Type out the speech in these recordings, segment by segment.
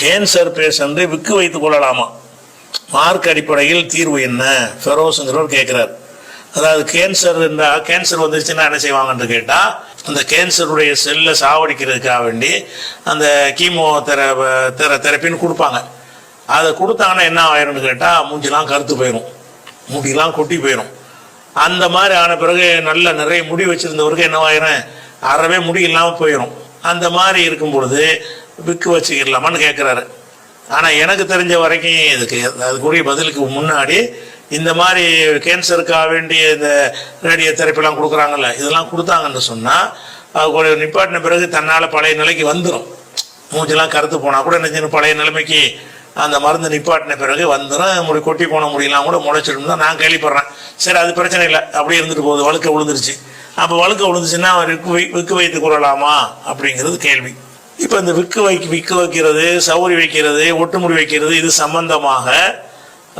Cancer பேஷண்ட்டை விக்கு வைத்துக் கொள்ளலாமா? மார்க் அடிப்படையில் தீர்வு என்ன? ஃபெரோஸ்ங்கிறவர் கேட்கிறார். அதாவது கேன்சர் இருந்தால் கேன்சர் வந்துருச்சுன்னா என்ன செய்வாங்கன்னு கேட்டா அந்த கேன்சருடைய செல்லை சாவடிக்கிறதுக்காக வேண்டி அந்த கீமோ தெர தெர தெரப்பின்னு கொடுப்பாங்க. அதை கொடுத்தாங்கன்னா என்ன ஆயிரும்னு கேட்டா மூஞ்சிலாம் கருத்து போயிடும் முடியெல்லாம் கொட்டி போயிடும் அந்த மாதிரி ஆன பிறகு நல்ல நிறைய முடி வச்சிருந்தவருக்கு என்னவாயிரும் அறவே முடி இல்லாமல் போயிடும் அந்த மாதிரி இருக்கும் பொழுது விக்கு வச்சுக்கிடலாமான்னு கேட்குறாரு ஆனால் எனக்கு தெரிஞ்ச வரைக்கும் இதுக்கு அதுக்குரிய பதிலுக்கு முன்னாடி இந்த மாதிரி கேன்சருக்காக வேண்டிய இந்த ரேடியோ தெரப்பிலாம் கொடுக்குறாங்கல்ல இதெல்லாம் கொடுத்தாங்கன்னு சொன்னால் அது நிப்பாட்டின பிறகு தன்னால் பழைய நிலைக்கு வந்துடும் மூஞ்செல்லாம் கருத்து போனால் கூட என்ன பழைய நிலைமைக்கு அந்த மருந்து நிப்பாட்டின பிறகு வந்துடும் முடி கொட்டி போன முடியலாம் கூட முளைச்சிடும் தான் நான் கேள்விப்படுறேன். சரி அது பிரச்சனை இல்லை அப்படியே இருந்துட்டு போகுது வழுக்க விழுந்துருச்சு அப்போ வழுக்க விழுந்துச்சுன்னா அவர் விக்கு வை விக்கு வைத்து கொள்ளலாமா அப்படிங்கிறது கேள்வி. இப்போ இந்த விக்கு வைக்க விக்கு வைக்கிறது சௌரி வைக்கிறது ஒட்டுமுடி வைக்கிறது இது சம்பந்தமாக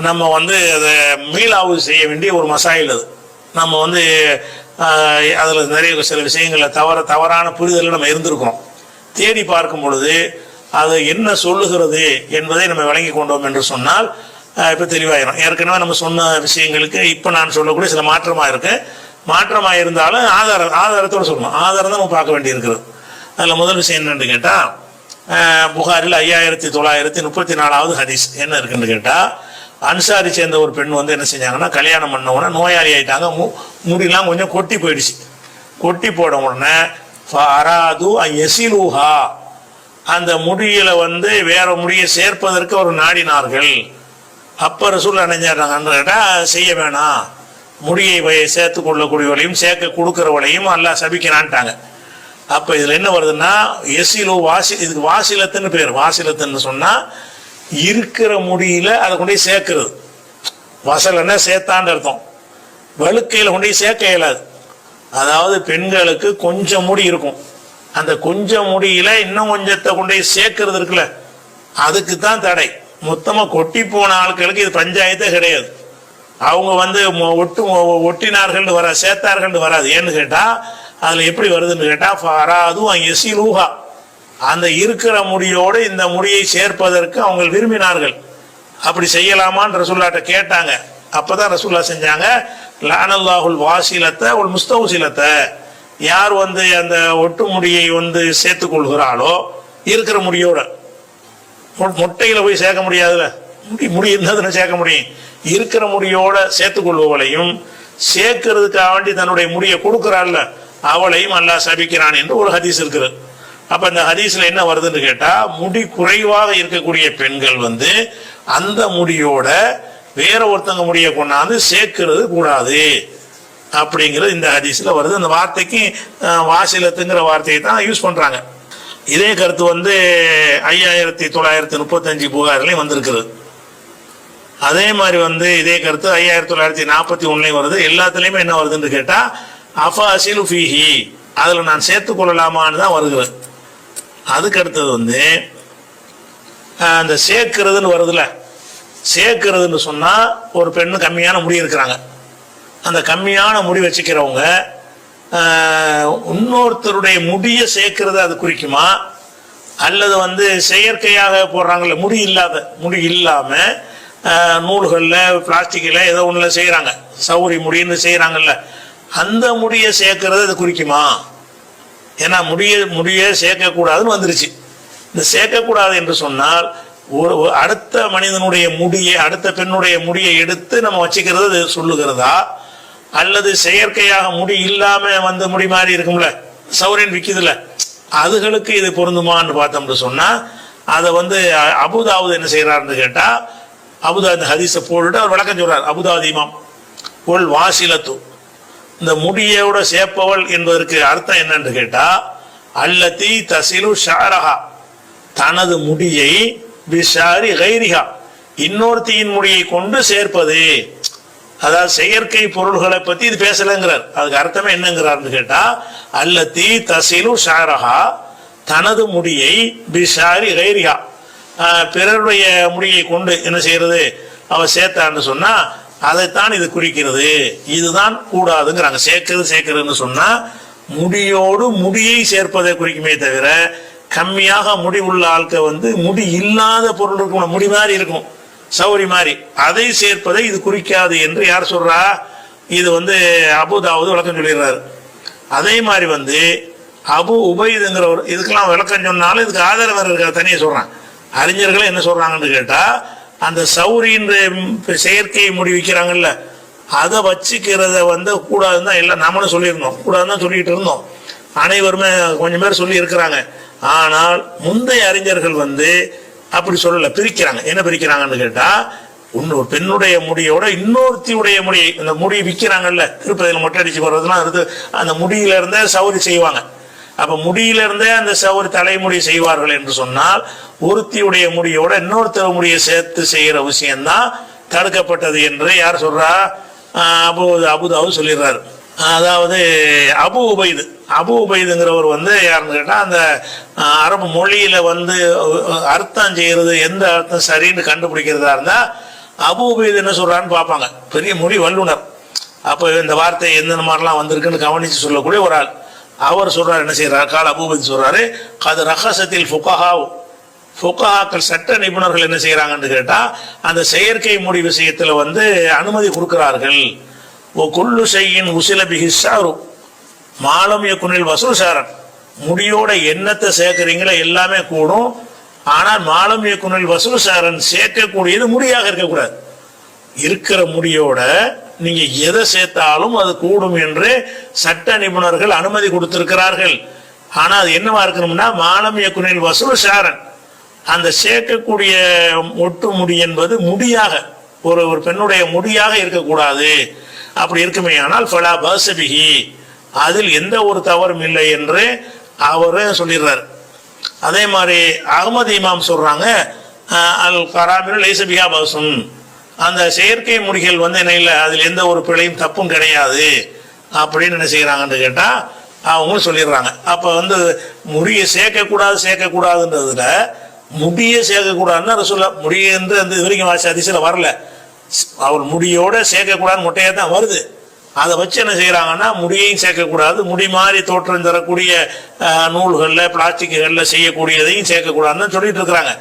நம்ம வந்து அதை மீளாவு செய்ய வேண்டிய ஒரு மசாயில் அது. நம்ம வந்து அதில் நிறைய சில விஷயங்களில் தவற தவறான புரிதலில் நம்ம இருந்திருக்கிறோம் தேடி பார்க்கும் பொழுது அது என்ன சொல்லுகிறது என்பதை நம்ம விளங்கி கொண்டோம் என்று சொன்னால் இப்போ தெளிவாயிரும். ஏற்கனவே நம்ம சொன்ன விஷயங்களுக்கு இப்போ நான் சொல்லக்கூடிய சில மாற்றமாக இருக்கு. மாற்றமாக இருந்தாலும் ஆதாரம் ஆதாரத்தோடு சொல்லணும். ஆதாரம் தான் நம்ம பார்க்க வேண்டியிருக்கிறது. அதில் முதல் விஷயம் என்னன்னு கேட்டால் புகாரில் ஐயாயிரத்தி தொள்ளாயிரத்தி முப்பத்தி நாலாவது ஹதீஸ். என்ன இருக்குன்னு கேட்டால் அன்சாரி சேர்ந்த ஒரு பெண் வந்து என்ன செஞ்சாங்கன்னா கல்யாணம் பண்ண நோயாளி ஆயிட்டாங்க. மு முடியெல்லாம் கொஞ்சம் கொட்டி போயிடுச்சு. கொட்டி போட உடனே அராது எசிலூஹா அந்த முடியில வந்து வேற முடியை சேர்ப்பதற்கு ஒரு நாடினார்கள். அப்போ ரசூல் அணைஞ்சாடுறாங்கன்னு கேட்டால் செய்ய வேணாம். முடியை சேர்த்து கொள்ளக்கூடியவளையும் சேர்க்க கொடுக்குறவளையும் நல்லா சபிக்கிறான்ட்டாங்க அப்ப இதுல என்ன வருதுன்னா எசிலோ வாசி இதுக்கு வாசிலத்துன்னு பேர். வாசிலத்துன்னு சொன்னா இருக்கிற முடியில அதை கொண்டு போய் சேர்க்கிறது. வசலன்னா சேர்த்தான்னு அர்த்தம். வழுக்கையில் கொண்டு போய் சேர்க்க இயலாது. அதாவது பெண்களுக்கு கொஞ்சம் முடி இருக்கும். அந்த கொஞ்சம் முடியில இன்னும் கொஞ்சத்தை கொண்டு போய் சேர்க்கறது இருக்குல்ல அதுக்கு தான் தடை. மொத்தமா கொட்டி போன ஆட்களுக்கு இது பஞ்சாயத்தே கிடையாது. அவங்க வந்து மொ- ஒட்டு ஒட்டினார்கள் வர சேர்த்தார்கள் வராது. ஏன்னு கேட்டா அதுல எப்படி வருதுன்னு கேட்டா அதுவும் எசி லூஹா அந்த இருக்கிற முடியோடு இந்த முடியை சேர்ப்பதற்கு அவங்க விரும்பினார்கள். அப்படி செய்யலாமான்னு ரசூல்லாட்ட கேட்டாங்க. அப்பதான் ரசூல்லா செஞ்சாங்க லானல்லாஹுல் வாசிலத்தை ஒரு முஸ்தவுசிலத்தை யார் வந்து அந்த ஒட்டு முடியை வந்து சேர்த்து கொள்கிறாளோ இருக்கிற முடியோட. முட்டையில போய் சேர்க்க முடியாதுல்ல முடி முடி இருந்ததுன்னு சேர்க்க முடியும். இருக்கிற முடியோட சேர்த்துக் கொள்பவளையும் சேர்க்கறதுக்காக வேண்டி தன்னுடைய முடியை கொடுக்கிறாள்ல. அவளையும் அல்லாஹ் சபிக்கிறான் என்று ஒரு ஹதீஸ் இருக்கிறது அப்ப இந்த ஹதீஸ்ல என்ன வருதுன்னு கேட்டா முடி குறைவாக இருக்கக்கூடிய பெண்கள் வந்து அந்த முடியோட வேற ஒருத்தங்க முடியை கொண்டாந்து சேர்க்கிறது கூடாது அப்படிங்கிறது இந்த ஹதீஸ்ல வருது. அந்த வார்த்தைக்கு வாசிலத்துங்கிற வார்த்தையை தான் யூஸ் பண்றாங்க. இதே கருத்து வந்து ஐயாயிரத்தி தொள்ளாயிரத்தி முப்பத்தஞ்சு புகார்லையும் வந்திருக்குது. அதே மாதிரி வந்து இதே கருத்து ஐயாயிரத்தி தொள்ளாயிரத்தி நாற்பத்தி ஒன்னுலையும் வருது. எல்லாத்துலயுமே என்ன வருதுன்னு கேட்டா அஃபாசிலு ஃபீஹி. அதில் நான் சேர்த்து கொள்ளலாமான்னு தான் வருகிறது அதுக்கு அடுத்தது வந்து அந்த சேர்க்கிறதுன்னு வருதுல. சேர்க்கிறதுன்னு சொன்னால் ஒரு பெண்ணு கம்மியான முடி இருக்கிறாங்க அந்த கம்மியான முடி வச்சுக்கிறவங்க இன்னொருத்தருடைய முடியை சேர்க்கறது அது குறிக்குமா? அல்லது வந்து செயற்கையாக போடுறாங்கல்ல முடி இல்லாத முடி இல்லாமல் நூல்களில் பிளாஸ்டிக்கில் ஏதோ ஒன்றில் செய்கிறாங்க சௌரி முடின்னு செய்கிறாங்கல்ல அந்த முடியை சேர்க்கறது அது குறிக்குமா? ஏன்னா முடிய முடிய சேர்க்கக்கூடாதுன்னு வந்துருச்சு. இந்த சேர்க்கக்கூடாது என்று சொன்னால் ஒரு ஒரு அடுத்த மனிதனுடைய முடியை அடுத்த பெண்ணுடைய முடியை எடுத்து நம்ம வச்சுக்கிறது அது சொல்லுகிறதா? அல்லது செயற்கையாக முடி இல்லாம வந்து முடி மாதிரி இருக்கும்ல சௌரியன் விற்கிதுல அதுகளுக்கு இது பொருந்துமான்னு பார்த்தோம்னு சொன்னா அதை வந்து அபுதாவது அபுதாவுது என்ன செய்யறாருன்னு கேட்டா அபுதா இந்த ஹதீஸை போட்டுட்டு அவர் விளக்கம் சொல்றார். அபுதாவுது இமாம். ஒல் வாசிலத்து. இந்த முடியோட சேர்ப்பவள் என்பதற்கு அர்த்தம் என்னன்னு கேட்டா அல்லத்தி தசிலு ஷாரஹா. தனது முடியை பிஷாரி கைரிகா இன்னொருத்தியின் முடியை கொண்டு சேர்ப்பது அதாவது செயற்கை பொருள்களை பத்தி இது பேசலங்கிறார். அதுக்கு அர்த்தமே என்னங்கிறார்னு கேட்டா அல்லத்தி தசிலு ஷாரஹா தனது முடியை பிஷாரி கைரிகா பிறருடைய முடியை கொண்டு என்ன செய்யறது? அவ சேர்த்தான்னு சொன்னா அதைத்தான் இது குறிக்கிறது. இதுதான் கூடாதுங்கிறாங்க. சேர்க்கிறது சேர்க்கிறதுன்னு சொன்னா முடியோடு முடியை சேர்ப்பதை குறிக்குமே தவிர கம்மியாக முடி உள்ள ஆட்க வந்து முடி இல்லாத பொருள் இருக்கும் முடி மாதிரி இருக்கும் சௌரி மாதிரி. அதை சேர்ப்பதை இது குறிக்காது என்று யார் சொல்றா? இது வந்து அபுதாவது விளக்கம் சொல்லிடுறாரு. அதே மாதிரி வந்து அபு உபைதுங்கிற ஒரு இதுக்கெல்லாம் விளக்கம் சொன்னாலும் இதுக்கு ஆதரவு இருக்க தனியாக சொல்றான். அறிஞர்களே என்ன சொல்றாங்கன்னு கேட்டா அந்த சௌரின்ற செயற்கையை முடி விற்கிறாங்கல்ல அதை வச்சுக்கிறத வந்து கூடாதுன்னு தான் எல்லாம் நம்மளும் சொல்லியிருந்தோம். கூடாதுன்னு தான் சொல்லிட்டு இருந்தோம். அனைவருமே கொஞ்சம் பேர் சொல்லி இருக்கிறாங்க ஆனால் முந்தைய அறிஞர்கள் வந்து அப்படி சொல்லல. பிரிக்கிறாங்க. என்ன பிரிக்கிறாங்கன்னு கேட்டா இன்னொரு பெண்ணுடைய முடியோட இன்னொருத்தியுடைய முடியை அந்த முடி விற்கிறாங்கல்ல திருப்பதியில் மொட்டை அடிச்சு போறதுலாம் இருந்து அந்த முடியில இருந்தே சௌரி செய்வாங்க. அப்ப முடியிலிருந்தே அந்த ஒரு தலைமுடி செய்வார்கள் என்று சொன்னால் ஒருத்தியுடைய முடியோட இன்னொருத்தர் முடியை சேர்த்து செய்கிற விஷயம்தான் தடுக்கப்பட்டது என்று யார் சொல்றா? அபு அபுதாவு சொல்லிடுறாரு. அதாவது அபு உபைது. அபு உபைதுங்கிறவர் வந்து யாருன்னு கேட்டால் அந்த அரபு மொழியில வந்து அர்த்தம் செய்யறது எந்த அர்த்தம் சரின்னு கண்டுபிடிக்கிறதா இருந்தா அபு உபைது என்ன சொல்றான்னு பார்ப்பாங்க. பெரிய மொழி வல்லுனர். அப்போ இந்த வார்த்தை எந்த மாதிரிலாம் வந்திருக்குன்னு கவனித்து சொல்லக்கூடிய ஒரு ஆள். அவர் சொல்றாரு என்ன செய்யறாரு கால அபூபதி சொல்றாரு அது ரகசத்தில் ஃபுகஹாவ். ஃபுகஹாக்கள் சட்ட நிபுணர்கள் என்ன செய்யறாங்கன்னு கேட்டா அந்த செயற்கை முடி விஷயத்துல வந்து அனுமதி கொடுக்கிறார்கள். ஓ குல்லு செய்யின் உசில பிகிஷாரு மாலம் இயக்குனில் வசூல் சாரன் முடியோட எண்ணத்தை சேர்க்குறீங்களோ எல்லாமே கூடும். ஆனால் மாலம் இயக்குனில் வசூல் சாரன் சேர்க்கக்கூடியது முடியாக இருக்கக்கூடாது. இருக்கிற முடியோட நீங்க எதை சேர்த்தாலும் அது கூடும் என்று சட்ட நிபுணர்கள் அனுமதி கொடுத்திருக்கிறார்கள். ஆனா அது என்னவா இருக்கணும்னா மானம் இயக்குனில் வசூல் சாரன். அந்த சேர்க்கக்கூடிய ஒட்டு முடி என்பது முடியாக ஒரு ஒரு பெண்ணுடைய முடியாக இருக்கக்கூடாது. அப்படி இருக்குமே ஆனால் ஃபலா பசபிகி அதில் எந்த ஒரு தவறும் இல்லை என்று அவர் சொல்லிடுறார். அதே மாதிரி அகமது இமாம் சொல்றாங்க அல் கராபின் லைசபிகா பசுன். அந்த செயற்கை முடிகள் வந்து என்ன இல்லை அதில் எந்த ஒரு பிழையும் தப்பும் கிடையாது அப்படின்னு என்ன செய்கிறாங்கன்னு கேட்டால் அவங்களும் சொல்லிடுறாங்க. அப்போ வந்து முடியை சேர்க்கக்கூடாது சேர்க்கக்கூடாதுன்றதுல முடியை சேர்க்கக்கூடாதுன்னு சொல்ல முடிய என்று அந்த இது வரைக்கும் வாசி அதிசயில் வரல. அவர் முடியோட சேர்க்கக்கூடாதுன்னு முட்டையாக தான் வருது. அதை வச்சு என்ன செய்கிறாங்கன்னா முடியையும் சேர்க்கக்கூடாது முடி மாதிரி தோற்றம் தரக்கூடிய நூல்களில் பிளாஸ்டிக்குகளில் செய்யக்கூடியதையும் சேர்க்கக்கூடாதுன்னு சொல்லிட்டு இருக்கிறாங்க.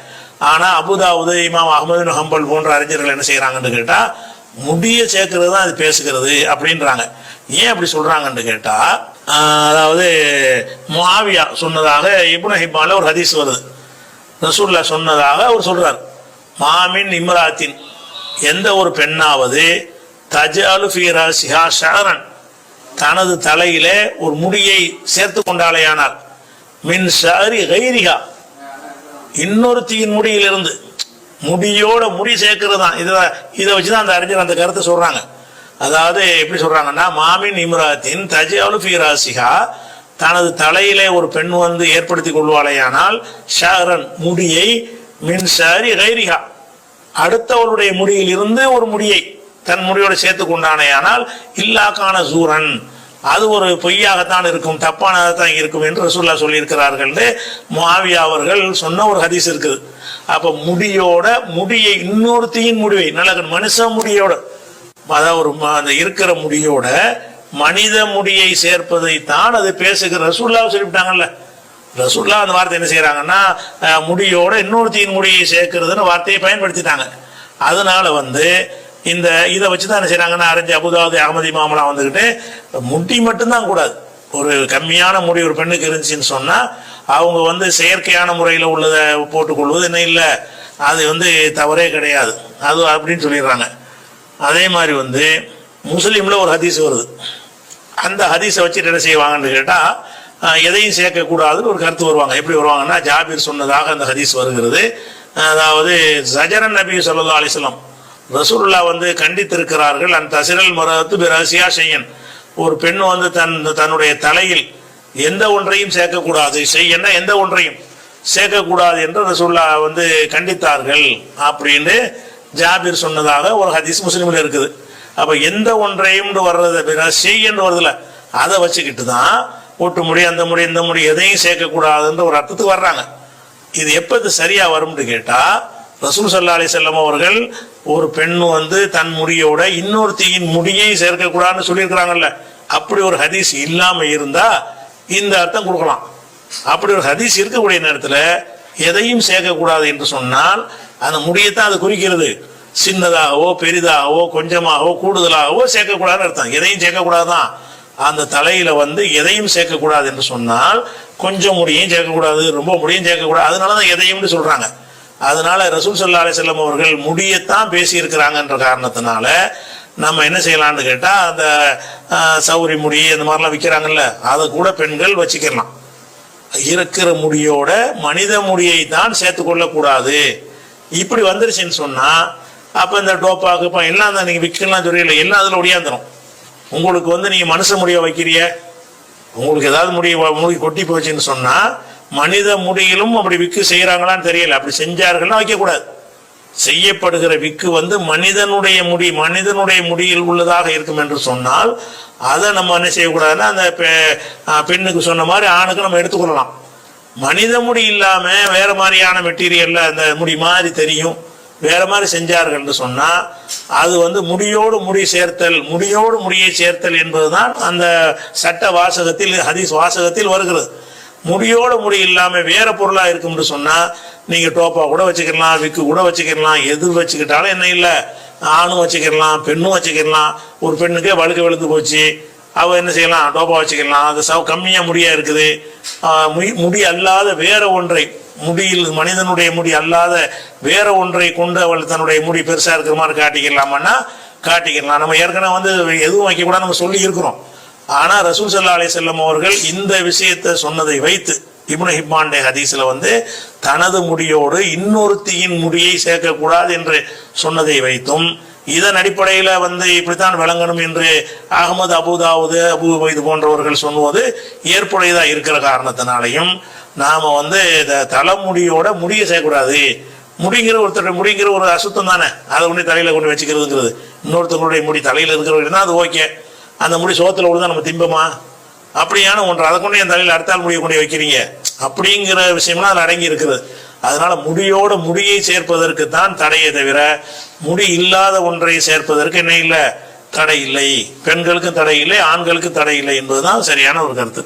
ஆனால் அபுதாவுது இமாம் அகமது ஹம்பல் போன்ற அறிஞர்கள் என்ன செய்கிறாங்கன்னு கேட்டால் முடிய சேர்க்கறது தான் அது பேசுகிறது அப்படின்றாங்க. ஏன் அப்படி சொல்கிறாங்கன்னு கேட்டால் அதாவது மாவியா சொன்னதாக இப்னு ஹிப்பால ஒரு ஹதீஸ் வருது. ரசூல்லா சொன்னதாக அவர் சொல்றார். மாமின் இம்ராத்தின் எந்த ஒரு பெண்ணாவது தஜாலு ஃபீராசிஹா ஷாரன் தனது தலையிலே ஒரு முடியை சேர்த்து கொண்டாலேயானார் மின் ஷாரி கைரிகா இன்னொருத்தியின் முடியிலிருந்து முடியோட முடி சேர்க்கிறது தான் இதை இதை வச்சு தான் அந்த அறிஞர் அந்த கருத்தை சொல்றாங்க. அதாவது எப்படி சொல்றாங்கன்னா மாமின் இம்ராத்தின் தஜாலு ஃபீராசிகா தனது தலையிலே ஒரு பெண் வந்து ஏற்படுத்தி கொள்வாளேயானால் ஷாரன் முடியை மின்சாரி கைரிகா அடுத்தவருடைய முடியில் இருந்து ஒரு முடியை தன் முடியோட சேர்த்து கொண்டானேயானால் இல்லாக்கான சூரன். அது ஒரு பொய்யாகத்தான் இருக்கும் தப்பானதான் இருக்கும் என்று ரசூல்லா சொல்லியிருக்கிறார்கள். மாவியா அவர்கள் சொன்ன ஒரு ஹதீஸ் இருக்குது. அப்ப முடியோட முடியை இன்னொருத்தையும் முடிவை நல்ல மனுஷ முடியோட அதாவது ஒரு அந்த இருக்கிற முடியோட மனித முடியை சேர்ப்பதை தான் அது பேசுகிற ரசூல்லா சொல்லிவிட்டாங்கல்ல. ரசூல்லா அந்த வார்த்தை என்ன செய்யறாங்கன்னா அஹ், முடியோட தீயின் முடியை சேர்க்கிறதுன்னு வார்த்தையை பயன்படுத்திட்டாங்க. அதனால வந்து இந்த இதை வச்சு தான் என்ன செய்யறாங்கன்னா அரஞ்சு அபுதாவது அகமதி மாமலாம் வந்துக்கிட்டு முட்டி மட்டும்தான் கூடாது. ஒரு கம்மியான முடி ஒரு பெண்ணுக்கு இருந்துச்சுன்னு சொன்னால் அவங்க வந்து செயற்கையான முறையில் உள்ளதை போட்டுக்கொள்வது என்ன இல்லை. அது வந்து தவறே கிடையாது. அது அப்படின்னு சொல்லிடுறாங்க. அதே மாதிரி வந்து முஸ்லீமில் ஒரு ஹதீஸ் வருது. அந்த ஹதீஸை வச்சுட்டு என்ன செய்வாங்கன்னு கேட்டால் எதையும் சேர்க்கக்கூடாதுன்னு ஒரு கருத்து வருவாங்க. எப்படி வருவாங்கன்னா ஜாபீர் சொன்னதாக அந்த ஹதீஸ் வருகிறது. அதாவது சஜரன் நபி சொல்லா அலிஸ்லாம் ரசூல்லா வந்து கண்டித்திருக்கிறார்கள். அந்த தசிரல் மரத்து பிரசியா செய்யன் ஒரு பெண் வந்து தன் தன்னுடைய தலையில் எந்த ஒன்றையும் சேர்க்கக்கூடாது. செய்யன்னா எந்த ஒன்றையும் சேர்க்கக்கூடாது என்று ரசூல்லா வந்து கண்டித்தார்கள் அப்படின்னு ஜாபீர் சொன்னதாக ஒரு ஹதீஸ் முஸ்லீமில் இருக்குது. அப்போ எந்த ஒன்றையும் வர்றது செய்யன்னு வருதுல அதை வச்சுக்கிட்டு தான் ஒட்டு முடி அந்த முடி இந்த முடி எதையும் சேர்க்கக்கூடாதுன்ற ஒரு அர்த்தத்துக்கு வர்றாங்க. இது எப்போ இது சரியாக வரும்னு கேட்டால் ரசூல் சல்லா அலி செல்லம் அவர்கள் ஒரு பெண் வந்து தன் முடியோட இன்னொருத்தியின் முடியை சேர்க்கக்கூடாதுன்னு சொல்லியிருக்கிறாங்கல்ல. அப்படி ஒரு ஹதீஸ் இல்லாமல் இருந்தா இந்த அர்த்தம் கொடுக்கலாம். அப்படி ஒரு ஹதீஸ் இருக்கக்கூடிய நேரத்தில் எதையும் சேர்க்கக்கூடாது என்று சொன்னால் அந்த முடியத்தான் அது குறிக்கிறது. சின்னதாகவோ பெரிதாகவோ கொஞ்சமாகவோ கூடுதலாகவோ சேர்க்கக்கூடாதுன்னு அர்த்தம். எதையும் சேர்க்கக்கூடாதுதான். அந்த தலையில வந்து எதையும் சேர்க்கக்கூடாது என்று சொன்னால் கொஞ்சம் முடியும் சேர்க்கக்கூடாது ரொம்ப முடியும் சேர்க்கக்கூடாது. அதனால தான் எதையும்னு சொல்றாங்க. அதனால ரசூல் சல்லா அலிசல்லம் அவர்கள் முடியத்தான் பேசியிருக்கிறாங்கன்ற காரணத்தினால நம்ம என்ன செய்யலாம்னு கேட்டால் அந்த சௌரி முடி அந்த மாதிரிலாம் விற்கிறாங்கல்ல அதை கூட பெண்கள் வச்சுக்கலாம் இருக்கிற முடியோட மனித முடியை தான் சேர்த்து கொள்ளக்கூடாது. இப்படி வந்துருச்சுன்னு சொன்னால் அப்போ இந்த டோப்பாக்கு இப்போ எல்லாம் தான் நீங்கள் விற்கலாம் தெரியல எல்லாம் அதில் ஒடியாந்துரும். உங்களுக்கு வந்து நீங்கள் மனுஷ முடிய வைக்கிறிய உங்களுக்கு ஏதாவது முடிய முடி கொட்டி போச்சுன்னு சொன்னால் மனித முடியிலும் அப்படி விக்கு செய்யறாங்களான்னு தெரியல. அப்படி செஞ்சார்கள்னா வைக்கக்கூடாது. செய்யப்படுகிற விக்கு வந்து மனிதனுடைய முடி மனிதனுடைய முடியில் உள்ளதாக இருக்கும் என்று சொன்னால் அதை நம்ம என்ன செய்யக்கூடாதுன்னா அந்த பெ- பெண்ணுக்கு சொன்ன மாதிரி ஆணுக்கு நம்ம எடுத்துக்கொள்ளலாம். மனித முடி இல்லாம வேற மாதிரியான மெட்டீரியல்ல அந்த முடி மாதிரி தெரியும். வேற மாதிரி செஞ்சார்கள்னு சொன்னா அது வந்து முடியோடு முடி சேர்த்தல் முடியோடு முடியை சேர்த்தல் என்பதுதான் அந்த சட்ட வாசகத்தில் ஹதீஸ் வாசகத்தில் வருகிறது. முடியோட முடி இல்லாம வேற பொருளா இருக்கும்னு சொன்னா நீங்க டோப்பா கூட வச்சுக்கலாம் விக்கு கூட வச்சுக்கலாம் எது வச்சுக்கிட்டாலும் என்ன இல்ல. ஆணும் வச்சுக்கலாம் பெண்ணும் வச்சுக்கலாம். ஒரு பெண்ணுக்கே வழுக்க விழுந்து போச்சு. அவ என்ன செய்யலாம்? டோப்பா வச்சுக்கலாம். அது சவ கம்மியா முடியா இருக்குது. முடி- முடி அல்லாத வேற ஒன்றை முடியில் மனிதனுடைய முடி அல்லாத வேற ஒன்றை கொண்டு அவள் தன்னுடைய முடி பெருசா இருக்கிற மாதிரி காட்டிக்கலாமான்னா காட்டிக்கலாம். நம்ம ஏற்கனவே வந்து எதுவும் வைக்க கூட நம்ம சொல்லி இருக்கிறோம் ஆனா ரசூல் சல்லா அலி செல்லம் அவர்கள் இந்த விஷயத்தை சொன்னதை வைத்து இப்னு ஹிப்பாண்டே ஹதீஸ்ல வந்து தனது முடியோடு இன்னொருத்தியின் முடியை சேர்க்கக்கூடாது என்று சொன்னதை வைத்தும் இதன் அடிப்படையில வந்து இப்படித்தான் விளங்கணும் என்று அகமது அபுதாவுது அபு இது போன்றவர்கள் சொல்லுவது ஏற்புடையதா இருக்கிற காரணத்தினாலையும் நாம வந்து இந்த தலைமுடியோட முடியை செய்யக்கூடாது முடிங்கிற ஒருத்தருடைய முடிங்கிற ஒரு அசுத்தம் தானே? அதை கொண்டு தலையில கொண்டு வச்சுக்கிறதுங்கிறது. இன்னொருத்தவங்களுடைய முடி தலையில இருக்கிறவங்க அது ஓகே. அந்த முடி சோத்துல விழுந்தா நம்ம திம்பமா அப்படியான ஒன்று. அதை கொண்டு என் தலையில் அடுத்தால் முடியை கொண்டு வைக்கிறீங்க. அப்படிங்கிற விஷயம்லாம் அதில் அடங்கி இருக்குது. அதனால முடியோட முடியை சேர்ப்பதற்கு தான் தடையே தவிர முடி இல்லாத ஒன்றை சேர்ப்பதற்கு என்ன இல்லை? தடை இல்லை. பெண்களுக்கும் தடை இல்லை ஆண்களுக்கும் தடை இல்லை என்பதுதான் சரியான ஒரு கருத்து.